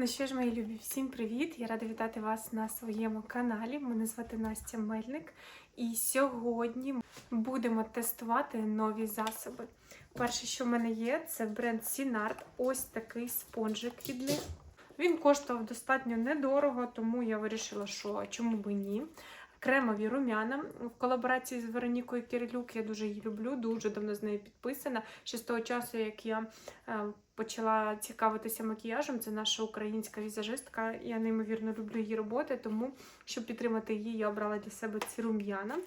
Ну що ж, мої любі, всім привіт! Я рада вітати вас на своєму каналі. Мене звати Настя Мельник, і сьогодні будемо тестувати нові засоби. Перше, що в мене є, це бренд Сінарт. Ось такий спонжик від них. Він коштував достатньо недорого, тому я вирішила, що чому би ні. Кремові рум'яна в колаборації з Веронікою Кирилюк. Я дуже її люблю, дуже давно з нею підписана. Ще з того часу, як я е, почала цікавитися макіяжем, це наша українська візажистка. Я неймовірно люблю її роботи, тому щоб підтримати її, я обрала для себе ці рум'яна.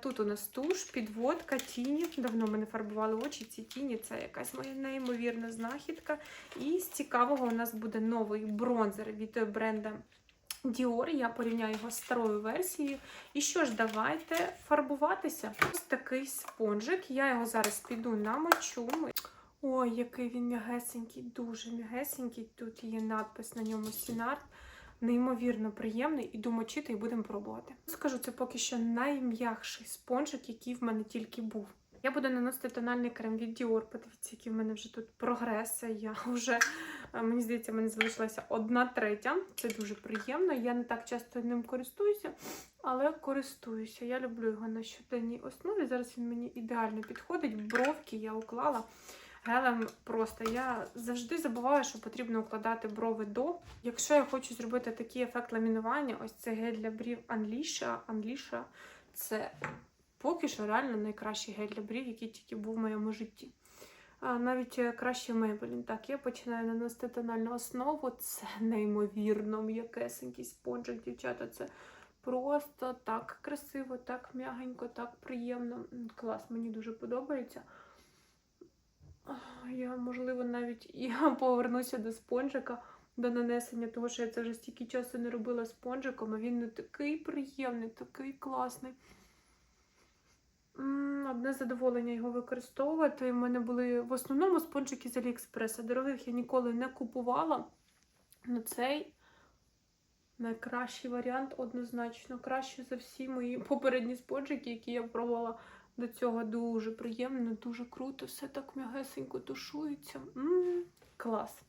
Тут у нас туш, підводка, тіні. Давно мене фарбували очі. Ці тіні це якась моя неймовірна знахідка. І з цікавого у нас буде новий бронзер від бренда. Dior, я порівняю його з старою версією. І що ж, давайте фарбуватися. Ось такий спонжик. Я його зараз піду намочу. Ой, який він м'ягесенький, дуже м'ягесенький. Тут є надпис на ньому Сінарт. Неймовірно приємний, іду мочити і будемо пробувати. Скажу, це поки що найм'якший спонжик, який в мене тільки був. Я буду наносити тональний крем від Dior. Подивіться, який в мене вже тут прогрес. Я вже, е, мені здається, в мене залишилася одна третя. Це дуже приємно. Я не так часто ним користуюся, але користуюся. Я люблю його на щоденній основі. Зараз він мені ідеально підходить. Бровки я уклала. Гелем просто я завжди забуваю, що потрібно укладати брови до. Якщо я хочу зробити такий ефект ламінування, ось це гель для брів Unleasha. Unleasha – це поки що реально найкращий гель для брів, який тільки був в моєму житті. Навіть е, краще Maybelline. Так, я починаю наносити тональну основу. Це неймовірно м'якесенький спонжик, дівчата. Це просто так красиво, так м'ягенько, так приємно. Клас, мені дуже подобається. Я, можливо, навіть і повернуся до спонжика, до нанесення, того, що я це вже стільки часу не робила спонжиком, а він не такий приємний, такий класний. Одне задоволення його використовувати. У мене були в основному спонжики з Аліекспреса. Дорогих я ніколи не купувала. Ну цей найкращий варіант однозначно. Краще за всі мої попередні спонжики, які я пробувала до цього. Дуже приємно, дуже круто. Все так м'ягесенько тушується. М, клас.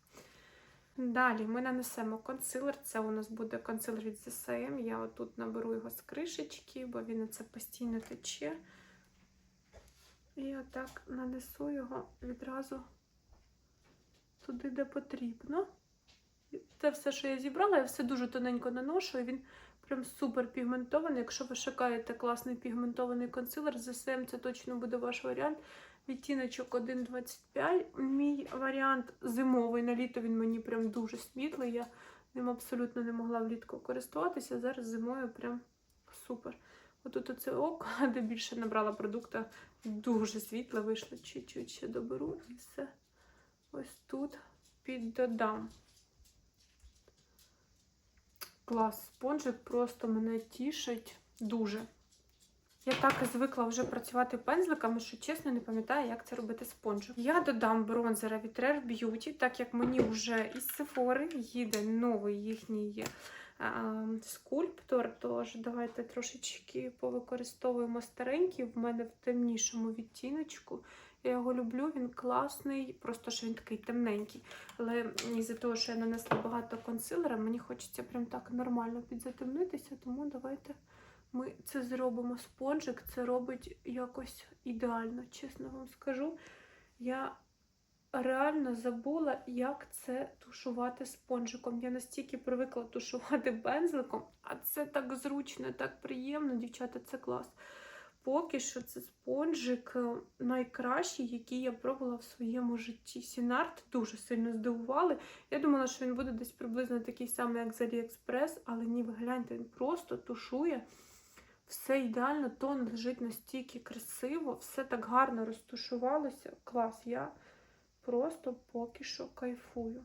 Далі ми нанесемо консилер. Це у нас буде консилер від ZSM. Я отут наберу його з кришечки, бо він це постійно тече. І отак нанесу його відразу туди, де потрібно. Це все, що я зібрала, я все дуже тоненько наношу, і він прям супер пігментований. Якщо ви шукаєте класний пігментований консилер, ZSM це точно буде ваш варіант. Відтіночок 1,25. Мій варіант зимовий. На літо він мені прям дуже світлий. Я ним абсолютно не могла влітку користуватися. Зараз зимою прям супер. Отут оце око, де більше набрала продукту, дуже світле вийшло, чуть-чуть ще доберу і все. Ось тут піддодам. Клас, спонжик просто мене тішить дуже. Я так і звикла вже працювати пензликами, що чесно не пам'ятаю, як це робити спонжик. Я додам бронзера від Rare Beauty, так як мені вже із Sephora їде новий їхній а, скульптор. Тож давайте трошечки повикористовуємо старенький. В мене в темнішому відтіночку. Я його люблю, він класний, просто що він такий темненький. Але із-за того, що я нанесла багато консилера, мені хочеться прям так нормально підзатемнитися, тому давайте ми це зробимо. Спонжик це робить якось ідеально, чесно вам скажу. Я реально забула, як це тушувати спонжиком. Я настільки привикла тушувати пензликом, а це так зручно, так приємно, дівчата, це клас. Поки що це спонжик е, найкращий, який я пробувала в своєму житті. Сінарт дуже сильно здивували. Я думала, що він буде десь приблизно такий самий, як з Aliexpress, але ні, ви гляньте, він просто тушує. Все ідеально, тон лежить настільки красиво, все так гарно розтушувалося. Клас, я просто поки що кайфую.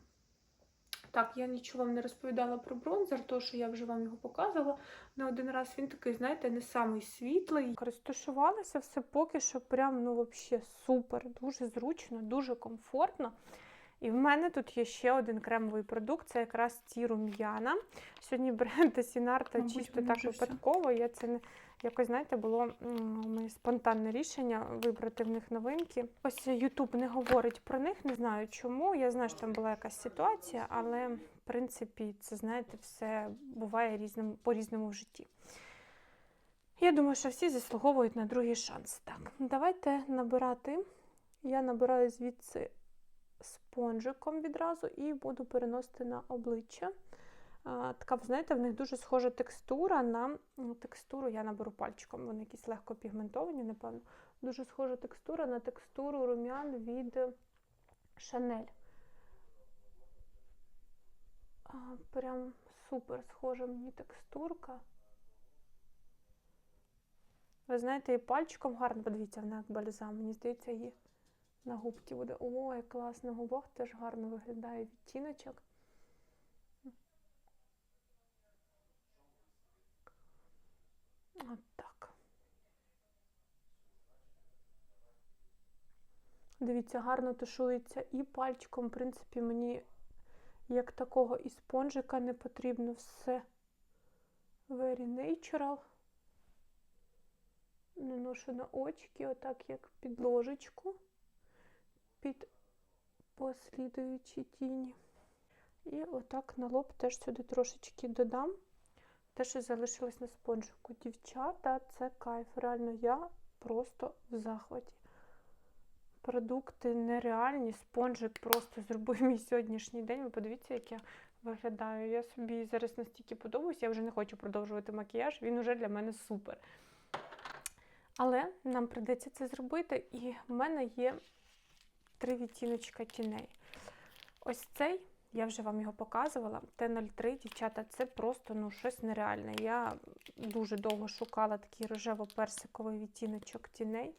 Так, я нічого вам не розповідала про бронзер, тому що я вже вам його показувала не один раз. Він такий, знаєте, не самий світлий. Розташувалося все поки що прям, ну, взагалі супер, дуже зручно, дуже комфортно. І в мене тут є ще один кремовий продукт, це якраз ці рум'яна. Сьогодні бренд Сінарта Мабуть, чисто так все. випадково. Я це не якось, знаєте, було моє спонтанне рішення вибрати в них новинки. Ось Ютуб не говорить про них, не знаю чому. Я знаю, що там була якась ситуація, але в принципі, це, знаєте, все буває різним, по-різному в житті. Я думаю, що всі заслуговують на другий шанс. Так, давайте набирати. Я набираю звідси спонжиком відразу і буду переносити на обличчя. Така, знаєте, в них дуже схожа текстура на ну, текстуру, я наберу пальчиком, вони якісь легко пігментовані, напевно. Дуже схожа текстура на текстуру рум'ян від Шанель. Прям супер схожа мені текстурка. Ви знаєте, і пальчиком гарно, подивіться, вона як бальзам. Мені здається, її на губці буде. Ой, клас, на губах теж гарно виглядає відтіночок. От так. Дивіться, гарно тушується і пальчиком, в принципі, мені як такого і спонжика не потрібно все. Very natural. Наношу на очки, отак як під ложечку, під послідуючі тіні. І отак на лоб теж сюди трошечки додам. Те, що залишилось на спонжику. Дівчата, це кайф. Реально, я просто в захваті. Продукти нереальні, спонжик просто зробив мій сьогоднішній день. Ви подивіться, як я виглядаю. Я собі зараз настільки подобаюся, я вже не хочу продовжувати макіяж, він уже для мене супер. Але нам прийдеться це зробити, і в мене є три відтіночка тіней. Ось цей, я вже вам його показувала. Т03, дівчата, це просто ну, щось нереальне. Я дуже довго шукала такий рожево-персиковий відтіночок тіней.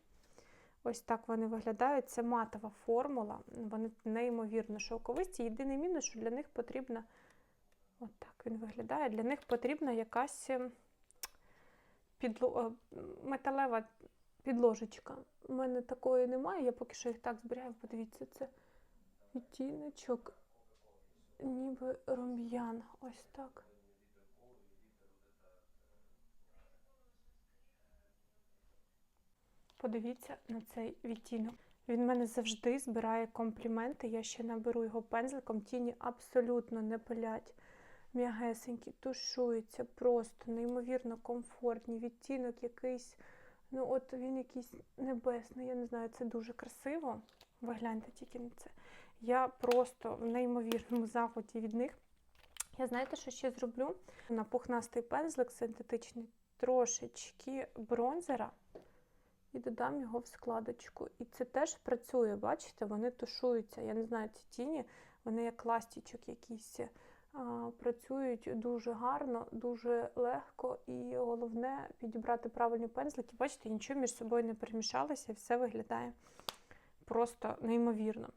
Ось так вони виглядають. Це матова формула. Вони неймовірно шовковисті. Єдиний мінус, що для них потрібна. От так він виглядає. Для них потрібна якась ем, підло... е, металева підложечка. У мене такої немає, я поки що їх так зберігаю. Подивіться, це відтіночок, ніби рум'ян. Ось так. Подивіться на цей відтінок. Він мене завжди збирає компліменти. Я ще наберу його пензликом. Тіні абсолютно не пилять. М'ягесенькі, тушуються, просто неймовірно комфортні. Відтінок якийсь, ну от він якийсь небесний. Я не знаю, це дуже красиво. Ви гляньте тільки на це. Я просто в неймовірному захваті від них. Я знаєте, що ще зроблю? На пухнастий пензлик синтетичний, трошечки бронзера і додам його в складочку. І це теж працює, бачите, вони тушуються. Я не знаю, ці тіні, вони як ластічок якийсь. Працюють дуже гарно, дуже легко, і головне підібрати правильні пензлики. Бачите, нічого між собою не перемішалося, і все виглядає просто неймовірно.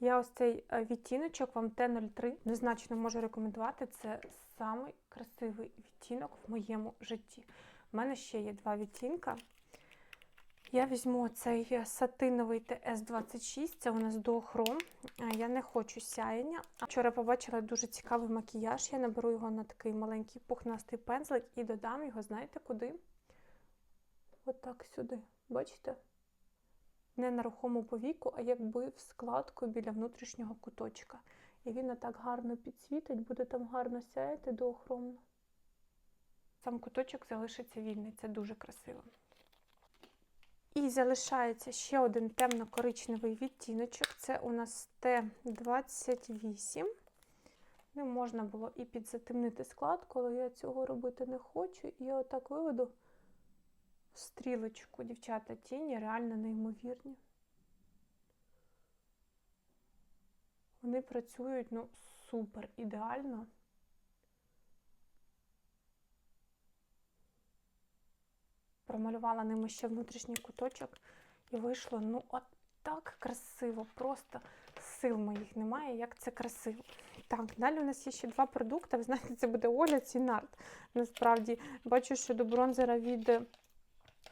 Я ось цей е, відтіночок вам Т03 незначно можу рекомендувати. Це самий красивий відтінок в моєму житті. У мене ще є два відтінка. Я візьму цей сатиновий ТС26, це у нас дуохром. Я не хочу сяєння. Вчора побачила дуже цікавий макіяж. Я наберу його на такий маленький пухнастий пензлик і додам його, знаєте куди? Отак сюди. Бачите? Не на рухому повіку, а якби в складку біля внутрішнього куточка. І він отак гарно підсвітить, буде там гарно сяяти дуохромно. Сам куточок залишиться вільний, це дуже красиво. І залишається ще один темно-коричневий відтіночок. Це у нас Т28. Не можна було і підзатемнити складку, але я цього робити не хочу. І я отак виведу стрілочку, дівчата, тіні реально неймовірні. Вони працюють ну, супер ідеально. Промалювала ними ще внутрішній куточок і вийшло ну от так красиво, просто сил моїх немає, як це красиво. Так, далі у нас є ще два продукти. Ви знаєте, це буде Оля Цінарт. Насправді, бачу, що до бронзера від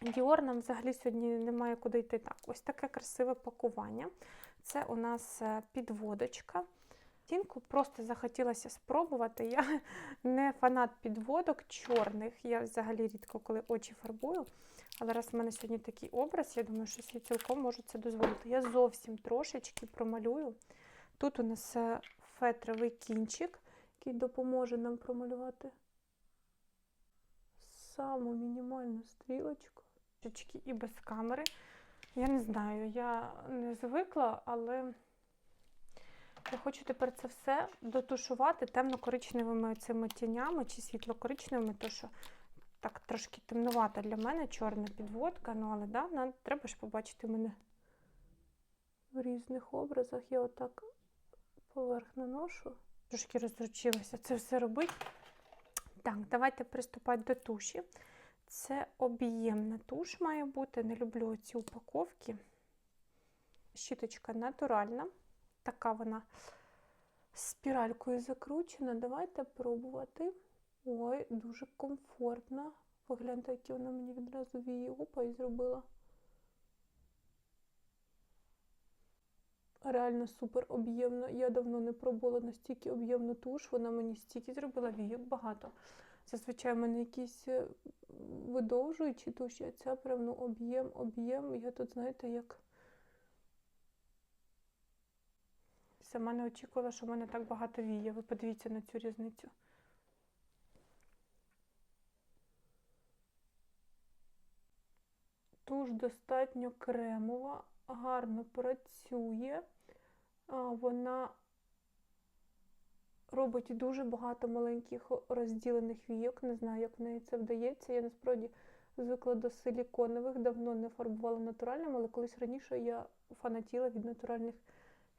Dior нам взагалі сьогодні немає куди йти. Так, ось таке красиве пакування. Це у нас е, підводочка. Тінку просто захотілося спробувати. Я не фанат підводок чорних. Я взагалі рідко коли очі фарбую. Але раз в мене сьогодні такий образ, я думаю, що я цілком можу це дозволити. Я зовсім трошечки промалюю. Тут у нас е, фетровий кінчик, який допоможе нам промалювати саму мінімальну стрілочку. І без камери. Я не знаю, я не звикла, але я хочу тепер це все дотушувати темно-коричневими цими тінями чи світло-коричневими, то що так трошки темнувата для мене чорна підводка, ну але да, нам треба ж побачити мене в різних образах. Я отак поверх наношу. Трошки розручилася це все робити. Так, давайте приступати до туші. Це об'ємна туш має бути. Не люблю ці упаковки. Щіточка натуральна. Така вона спіралькою закручена. Давайте пробувати. Ой, дуже комфортно. Погляньте, які вона мені відразу вії опа і зробила. Реально супер об'ємно. Я давно не пробувала настільки об'ємну туш. Вона мені стільки зробила війок багато. Зазвичай в мене якісь е, видовжуючі туші, а ця прям ну, об'єм, об'єм. Я тут, знаєте, як сама не очікувала, що в мене так багато віє. Ви подивіться на цю різницю. Туш достатньо кремова, гарно працює. Вона робить дуже багато маленьких розділених війок. Не знаю, як в неї це вдається. Я насправді звикла до силіконових, давно не фарбувала натуральним, але колись раніше я фанатіла від натуральних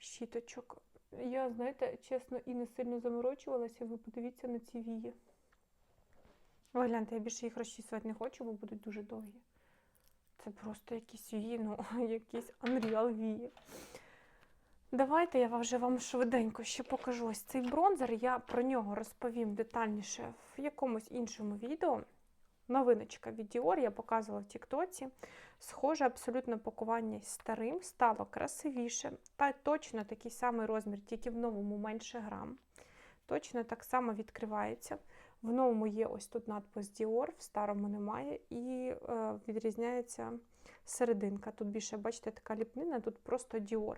щіточок. Я, знаєте, чесно і не сильно заморочувалася. Ви подивіться на ці вії. Ви гляньте, я більше їх розчісувати не хочу, бо будуть дуже довгі. Це просто якісь вії, ну, якісь Unreal вії. Давайте я вже вам швиденько ще покажу ось цей бронзер. Я про нього розповім детальніше в якомусь іншому відео. Новиночка від Dior, я показувала в Тіктоці. Схоже, абсолютно пакування з старим, стало красивіше. Та точно такий самий розмір, тільки в новому менше грам. Точно так само відкривається. В новому є ось тут надпис Dior, в старому немає, і е, відрізняється серединка. Тут більше, бачите, така ліпнина, тут просто Dior.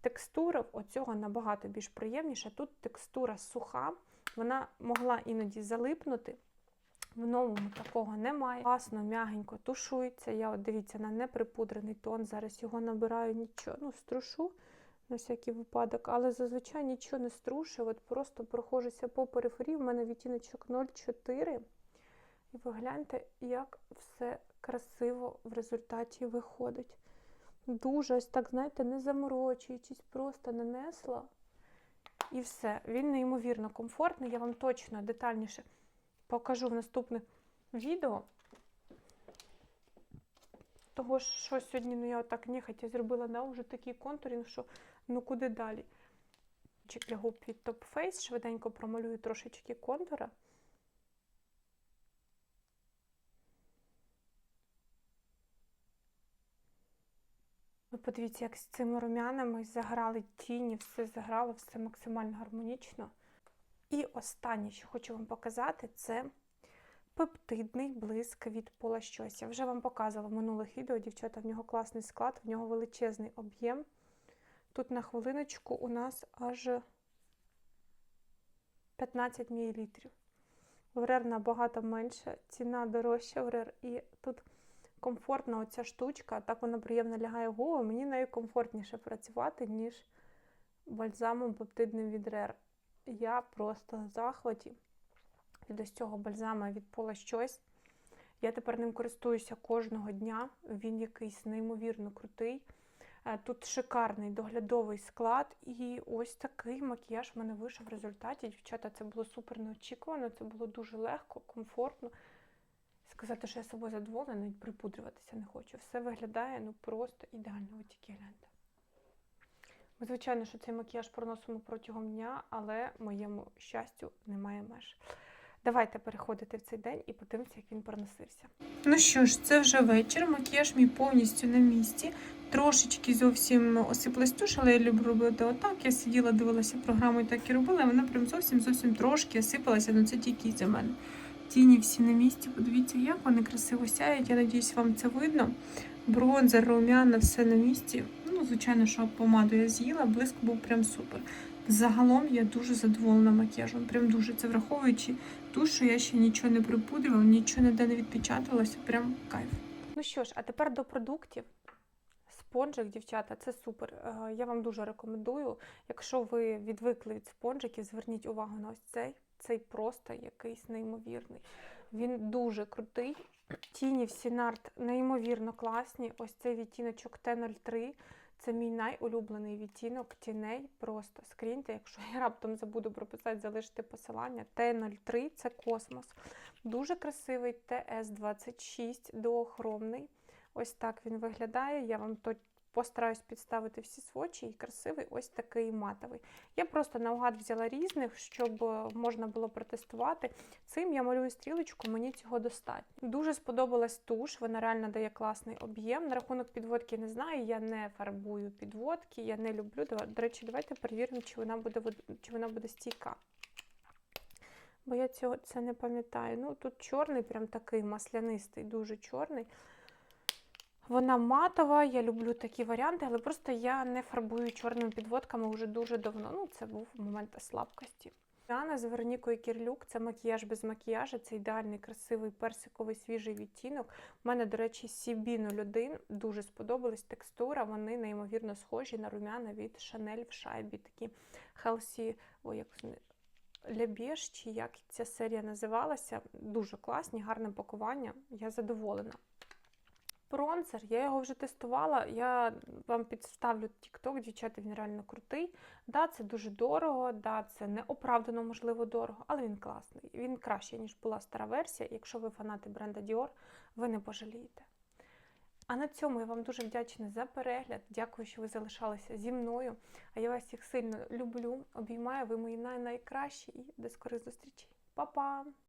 Текстура оцього набагато більш приємніша. Тут текстура суха, вона могла іноді залипнути. В новому такого немає. Класно, м'ягенько тушується. Я от дивіться на неприпудрений тон. Зараз його набираю нічого, ну, струшу на всякий випадок, але зазвичай нічого не струшую. От просто прохожуся по периферії. У мене відтіночок 0,4. І ви гляньте, як все красиво в результаті виходить. Дуже ось так, знаєте, не заморочуючись, просто нанесла. І все. Він неймовірно комфортний. Я вам точно детальніше покажу в наступних відео. Того, що сьогодні ну, я отак нехотя зробила на вже такий контурінг, що ну куди далі. Чик для губ від Top Face, швиденько промалюю трошечки контура. Ви подивіться, як з цими румянами заграли тіні, все заграло, все максимально гармонічно. І останнє, що хочу вам показати, це пептидний блиск від Пола Щось. Я вже вам показувала в минулих відео, дівчата, в нього класний склад, в нього величезний об'єм. Тут на хвилиночку у нас аж 15 мл. В набагато менше, ціна дорожча в Рер. І тут комфортна оця штучка, так вона приємно лягає в голову. Мені нею комфортніше працювати, ніж бальзамом пептидним від Рер. Я просто в захваті від ось цього бальзама від пола щось. Я тепер ним користуюся кожного дня. Він якийсь неймовірно крутий. Тут шикарний доглядовий склад, і ось такий макіяж в мене вийшов в результаті. Дівчата, це було супер неочікувано, це було дуже легко, комфортно. Сказати, що я собою задоволена, навіть припудрюватися не хочу. Все виглядає ну просто ідеально. Ось тільки гляньте. Звичайно, що цей макіяж проносимо протягом дня, але моєму щастю немає меж. Давайте переходити в цей день і подивимося, як він проносився. Ну що ж, це вже вечір. Макіяж мій повністю на місці. Трошечки зовсім осиплась але я люблю робити отак. Я сиділа, дивилася програму і так і робила. Вона прям зовсім зовсім трошки осипалася, але це тільки за мене. Тіні всі на місці. Подивіться, як вони красиво сяють. Я надіюсь, вам це видно. Бронзер, рум'яна, все на місці. Ну, звичайно, що помаду я з'їла, блиск був прям супер. Загалом я дуже задоволена макіяжем. Прям дуже це враховуючи ту, що я ще нічого не припудрила, нічого ніде не відпечаталося. Прям кайф. Ну що ж, а тепер до продуктів. Спонжик, дівчата, це супер. Е, Я вам дуже рекомендую. Якщо ви відвикли від спонжиків, зверніть увагу на ось цей. Цей просто якийсь неймовірний. Він дуже крутий. Тіні в Сінарт неймовірно класні. Ось цей відтіночок Т03. Це мій найулюблений відтінок тіней. Просто скріньте, якщо я раптом забуду прописати, залишити посилання. Т03 це космос. Дуже красивий ТС26 доохромний. Ось так він виглядає. Я вам то постараюсь підставити всі свочі і красивий ось такий матовий. Я просто наугад взяла різних, щоб е, можна було протестувати. Цим я малюю стрілочку, мені цього достатньо. Дуже сподобалась туш, вона реально дає класний об'єм. На рахунок підводки не знаю, я не фарбую підводки, я не люблю. До речі, давайте перевіримо, чи вона буде, чи вона буде стійка. Бо я цього це не пам'ятаю. Ну, тут чорний, прям такий маслянистий, дуже чорний. Вона матова, я люблю такі варіанти, але просто я не фарбую чорними підводками вже дуже давно. Ну, це був момент слабкості. Румяна з Веронікою Кірлюк це макіяж без макіяжа, це ідеальний красивий персиковий свіжий відтінок. У мене, до речі, CB01 дуже сподобалась текстура. Вони неймовірно схожі на румяна від Chanel в шайбі. Такі Healthy, ой, як Лябєш, чи як ця серія називалася. Дуже класні, гарне пакування. Я задоволена. Бронзер, я його вже тестувала. Я вам підставлю TikTok, дівчата, він реально крутий. Да, це дуже дорого, да, це неоправдано, можливо, дорого, але він класний. Він краще, ніж була стара версія. Якщо ви фанати бренда Dior, ви не пожалієте. А на цьому я вам дуже вдячна за перегляд. Дякую, що ви залишалися зі мною. А я вас всіх сильно люблю, обіймаю. Ви мої най- найкращі і до скорих зустрічей. Па-па!